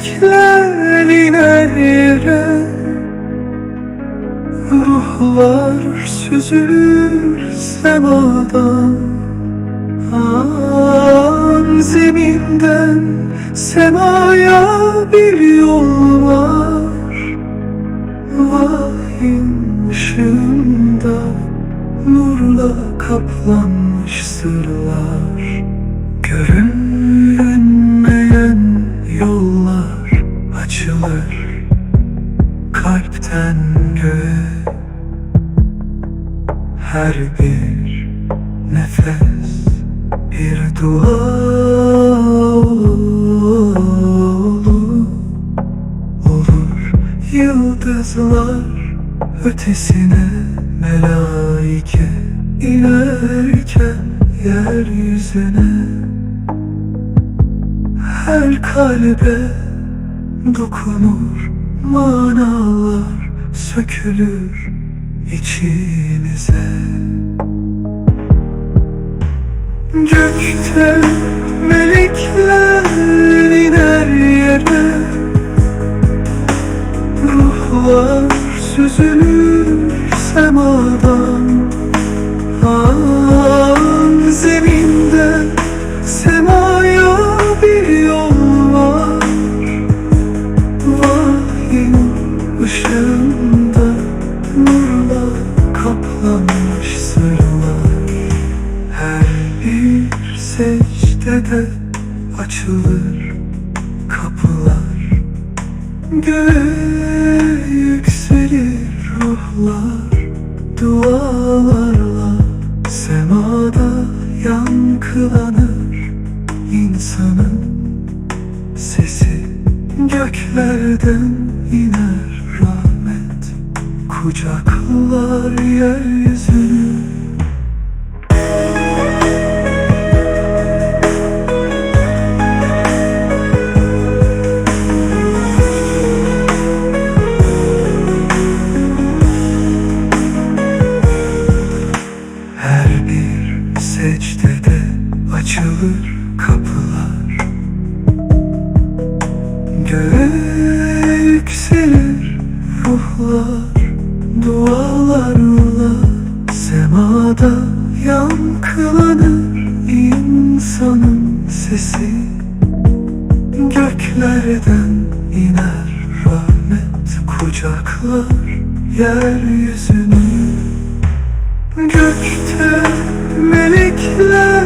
melekler iner yere Ruhlar süzülür semadan. An zeminden semaya bir yol var. Vahyin ışığında nurla kaplanmış sırlar. Görünmeyen yollar açılır. Kalpten göğe. Her bir nefes bir dua olur, olur. Yıldızlar ötesine melaike inerken yeryüzüne. Her kalbe dokunur manalar sökülür içinize. Gökte melekler açılır kapılar Göğe yükselir ruhlar Dualarla semada yankılanır insanın sesi. Göklerden iner rahmet Kucaklar yeryüzünü açılır kapılar. Göğe yükselir ruhlar Dualarla semada yankılanır insanın sesi. Göklerden iner rahmet kucaklar yeryüzünü. Gökte melekler